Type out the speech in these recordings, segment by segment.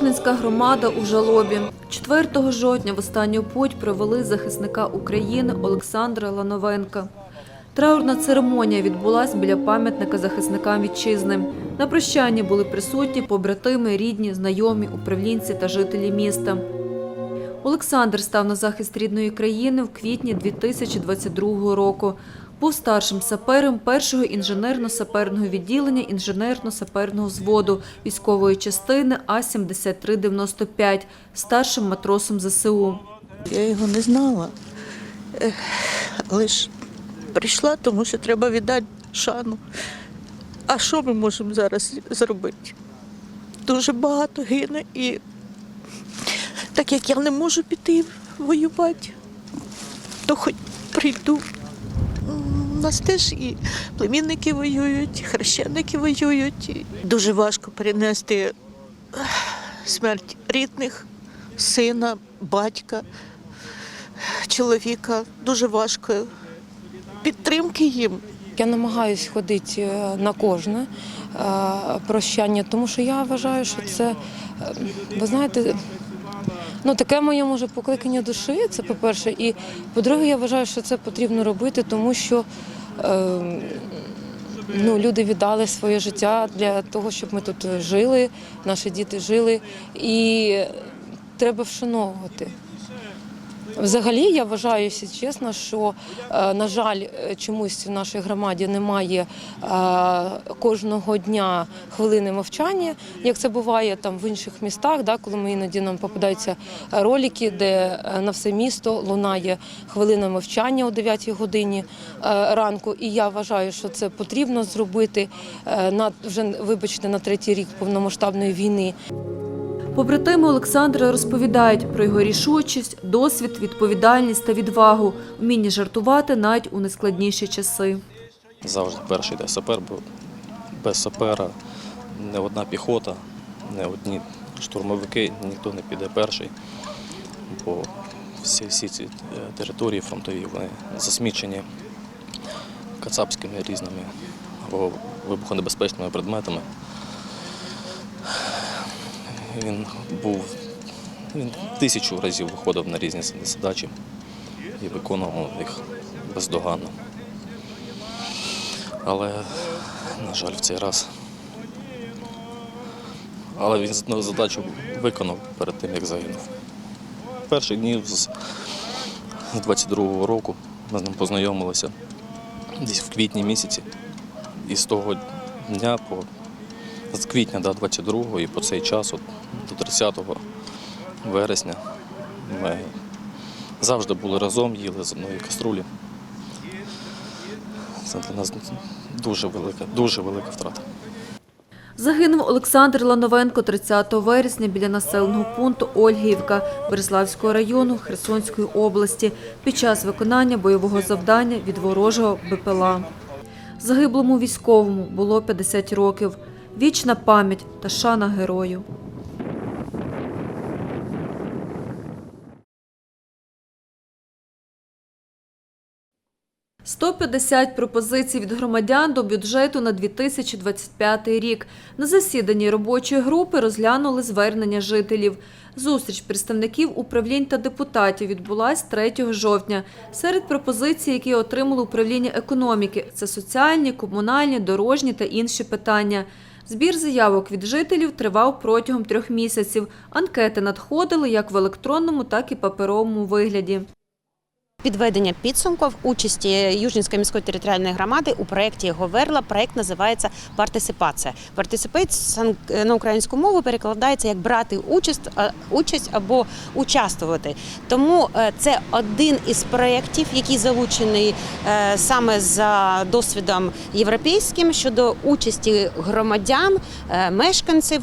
Южненська громада у жалобі. 4 жовтня в останню путь провели захисника України Олександра Лановенка. Траурна церемонія відбулась біля пам'ятника захисникам вітчизни. На прощанні були присутні побратими, рідні, знайомі, управлінці та жителі міста. Олександр став на захист рідної країни в квітні 2022 року. Був старшим сапером першого інженерно-саперного відділення інженерно-саперного взводу військової частини А-7395, старшим матросом ЗСУ. Я його не знала. Ж прийшла, тому що треба віддати шану. А що ми можемо зараз зробити? Дуже багато гине і так як я не можу піти воювати, то хоч прийду. У нас теж і племінники воюють, і хрещеники воюють. Дуже важко перенести смерть рідних, сина, батька чоловіка дуже важко. Підтримки їм. Я намагаюся ходити е, на кожне е, прощання, тому що я вважаю, що це, е, ви знаєте, ну таке моє може покликання душі. Це по-перше. І по-друге, я вважаю, що це потрібно робити, тому що е, ну, люди віддали своє життя для того, щоб ми тут жили, наші діти жили. І треба вшановувати. Взагалі, я вважаю, чесно, що, е, на жаль, е, чомусь в нашій громаді немає е, кожного дня хвилини мовчання, як це буває там в інших містах, да, коли ми іноді нам попадаються ролики, де на все місто лунає хвилина мовчання о 9 годині ранку. І я вважаю, що це потрібно зробити на вже вибачте на третій рік повномасштабної війни. Побратими Олександра розповідають про його рішучість, досвід, відповідальність та відвагу, вміння жартувати навіть у найскладніші часи. Завжди перший йде сапер, бо без сапера не одна піхота, не одні штурмовики, ніхто не піде перший, бо всі, всі ці е, території фронтові вони засмічені кацапськими різними або вибухонебезпечними предметами. Він був він тисячу разів виходив на різні задачі і виконував їх бездоганно. Але, на жаль, в цей раз. Але він задачу виконав перед тим, як загинув. Перші дні з 22-го року ми з ним познайомилися десь в квітні місяці. І з того дня по з квітня до 22-го і по цей час, от, до 30 вересня, ми завжди були разом, їли з одної каструлі. Це для нас дуже велика, дуже велика втрата. Загинув Олександр Лановенко 30 вересня біля населеного пункту Ольгіївка Береславського району Херсонської області під час виконання бойового завдання від ворожого БПЛА. Загиблому військовому було 50 років. Вічна пам'ять та шана герою. «150 пропозицій від громадян до бюджету на 2025 рік. На засіданні робочої групи розглянули звернення жителів. Зустріч представників управлінь та депутатів відбулась 3 жовтня. Серед пропозицій, які отримало управління економіки, це соціальні, комунальні, дорожні та інші питання. Збір заявок від жителів тривав протягом трьох місяців. Анкети надходили як в електронному, так і паперовому вигляді. Підведення підсумків участі Южнінської міської територіальної громади у проєкті Говерла. Проєкт називається партисипація. Партисипейт на українську мову перекладається як брати участь, участь або участвувати. Тому е, це один із проєктів, який залучений е, саме за досвідом європейським щодо участі громадян, е, мешканців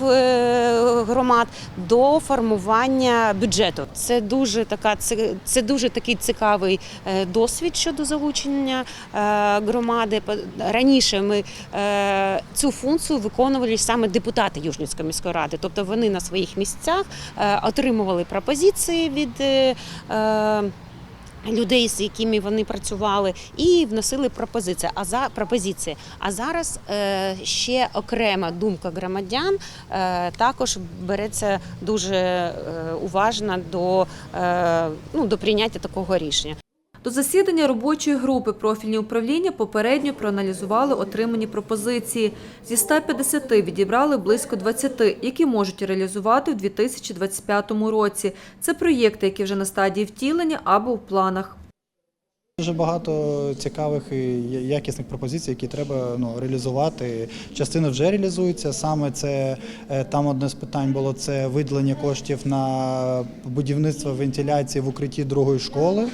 громад до формування бюджету. Це дуже така це, це дуже такий цікавий е, досвід щодо залучення е, громади. Раніше ми е, цю функцію виконували саме депутати Южницької міської ради, тобто вони на своїх місцях отримували пропозиції від. Людей, з якими вони працювали, і вносили пропозиції. А за пропозиції. А зараз е, ще окрема думка громадян е, також береться дуже е, уважно до, е, ну, до прийняття такого рішення. До засідання робочої групи профільні управління попередньо проаналізували отримані пропозиції. Зі 150 відібрали близько 20, які можуть реалізувати у 2025 році. Це проєкти, які вже на стадії втілення або в планах. Дуже багато цікавих і якісних пропозицій, які треба ну, реалізувати. Частина вже реалізується. Саме це е, там одне з питань було це виділення коштів на будівництво вентиляції в укритті другої школи.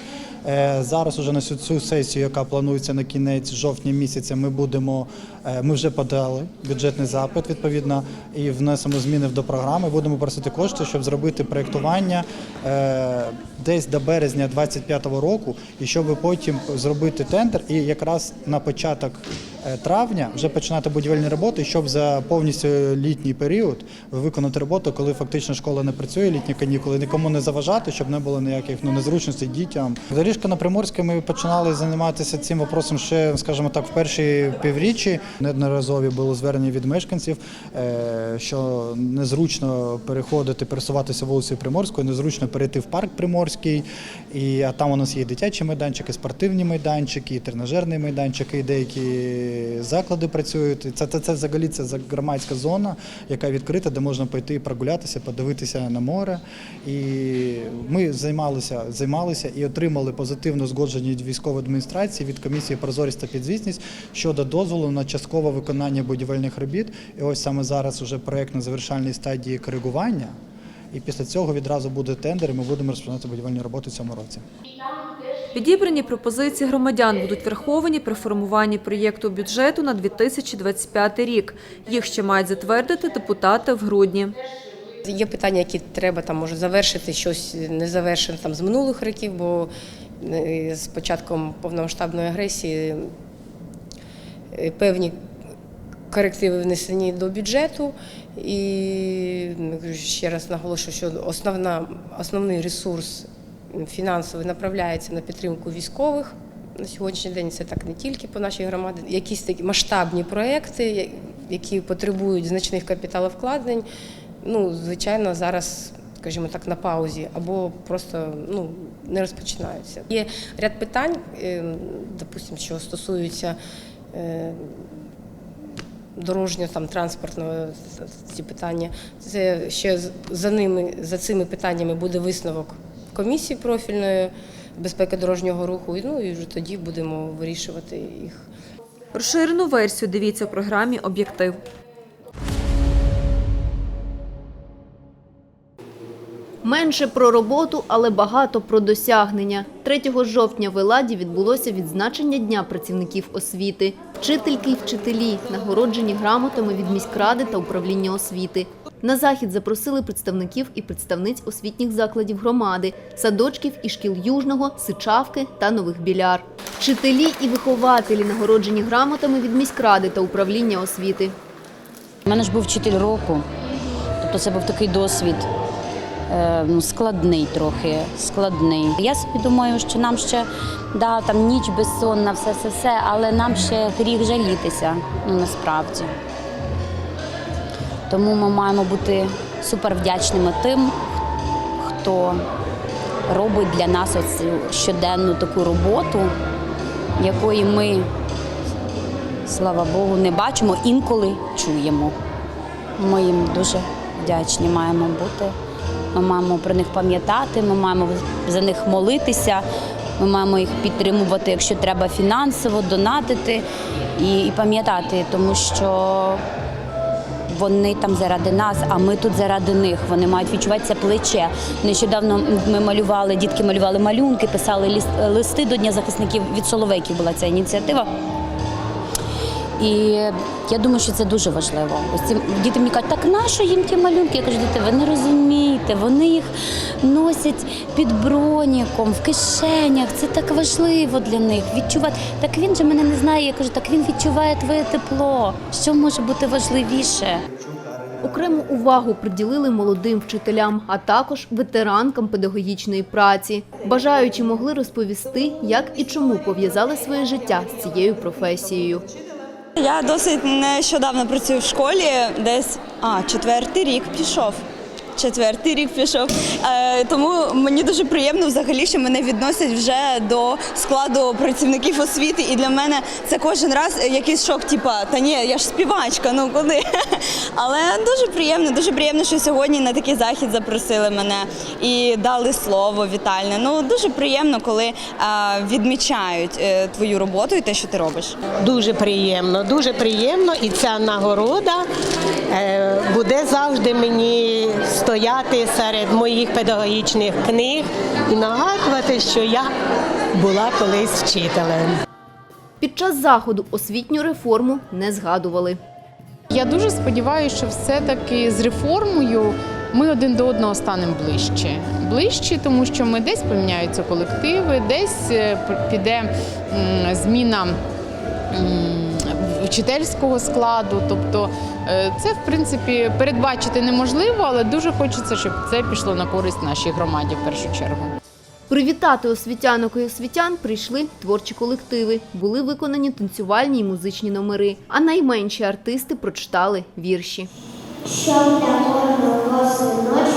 Е, Зараз уже на цю- сесію, яка планується на кінець жовтня місяця, ми будемо. е, Ми вже подали бюджетний запит відповідно і внесемо зміни до програми. Будемо просити кошти, щоб зробити проєктування е, десь до березня 2025 року, і щоб потім зробити тендер, і якраз на початок травня вже починати будівельні роботи, щоб за повністю літній період виконати роботу, коли фактично школа не працює, літні канікули, нікому не заважати, щоб не було ніяких ну, незручностей дітям. Доріжка на Приморській ми починали займатися цим вопросом ще, скажімо так, в перші півріччі. Неодноразові було звернення від мешканців, е, що незручно переходити, пересуватися вулицею Приморською, незручно перейти в парк Приморський. І а там у нас є дитячі майданчики, спортивні майданчики, тренажерні майданчики, заклади працюють. Це, це, це взагалі це громадська зона, яка відкрита, де можна пойти прогулятися, подивитися на море. І ми займалися, займалися і отримали позитивну згодження від військової адміністрації від комісії прозорість та підзвітність щодо дозволу на часткове виконання будівельних робіт. І ось саме зараз уже проект на завершальній стадії коригування. І після цього відразу буде тендер, і ми будемо розпочинати будівельні роботи в цьому році. Відібрані пропозиції громадян будуть враховані при формуванні проєкту бюджету на 2025 рік. Їх ще мають затвердити депутати в грудні. Є питання, які треба там може завершити щось не завершено там з минулих років, бо е, з початком повномасштабної агресії е, певні корективи внесені до бюджету. І ну, ще раз наголошую, що основна, основний ресурс фінансовий направляється на підтримку військових. На сьогоднішній день це так не тільки по нашій громаді. Якісь такі масштабні проекти, які потребують значних капіталовкладень, ну, звичайно, зараз, скажімо так, на паузі або просто ну, не розпочинаються. Є ряд питань, е, допустимо, що стосуються е, дорожнього там транспортного ці питання. Це ще за ними за цими питаннями буде висновок комісії профільної безпеки дорожнього руху. І, Ну і вже тоді будемо вирішувати їх. Розширену версію дивіться в програмі Об'єктив. Менше про роботу, але багато про досягнення. 3 жовтня в Еладі відбулося відзначення Дня працівників освіти. Вчительки й вчителі нагороджені грамотами від міськради та управління освіти. На захід запросили представників і представниць освітніх закладів громади, садочків і шкіл Южного, Сичавки та Нових Біляр. Вчителі і вихователі нагороджені грамотами від міськради та управління освіти. У мене ж був вчитель року, тобто це був такий досвід. Е, Ну, складний трохи, складний. Я собі думаю, що нам ще да, там ніч безсонна, все, все, все, але нам ще гріх жалітися, ну насправді. Тому ми маємо бути супер вдячними тим, хто робить для нас оцю щоденну таку роботу, якої ми, слава Богу, не бачимо, інколи чуємо. Ми їм дуже вдячні маємо бути. Ми маємо про них пам'ятати, ми маємо за них молитися, ми маємо їх підтримувати, якщо треба фінансово, донатити і, і пам'ятати, тому що вони там заради нас, а ми тут заради них. Вони мають відчувати це плече. Нещодавно ми малювали, дітки малювали малюнки, писали ліс- листи до Дня захисників від Соловейків була ця ініціатива. І я думаю, що це дуже важливо. Ось ці діти мені кажуть, так нащо їм ті малюнки? Я кажу, діти, ви не розумієте, вони їх носять під броніком, в кишенях. Це так важливо для них. Відчувати. Так він же мене не знає. Я кажу, так він відчуває твоє тепло. Що може бути важливіше? Окрему увагу приділили молодим вчителям, а також ветеранкам педагогічної праці. Бажаючі могли розповісти, як і чому пов'язали своє життя з цією професією. Я досить нещодавно працюю в школі, десь а, четвертий рік пішов. Четвертий рік пішов. Е, тому мені дуже приємно взагалі, що мене відносять вже до складу працівників освіти. І для мене це кожен раз якийсь шок, типа, та ні, я ж співачка, ну куди? Але дуже приємно, дуже приємно, що сьогодні на такий захід запросили мене і дали слово вітальне. Ну дуже приємно, коли е, відмічають е, твою роботу і те, що ти робиш. Дуже приємно, дуже приємно, і ця нагорода буде завжди мені стояти серед моїх педагогічних книг і нагадувати, що я була колись вчителем. Під час заходу освітню реформу не згадували. Я дуже сподіваюся, що все-таки з реформою ми один до одного станемо ближче. Ближче, тому що ми десь поміняються колективи, десь е, піде зміна вчительського складу. Тобто е, це, в принципі, передбачити неможливо, але дуже хочеться, щоб це пішло на користь нашій громаді в першу чергу. Привітати освітянок і освітян прийшли творчі колективи. Були виконані танцювальні і музичні номери, а найменші артисти прочитали вірші. Щоб для кожного синочка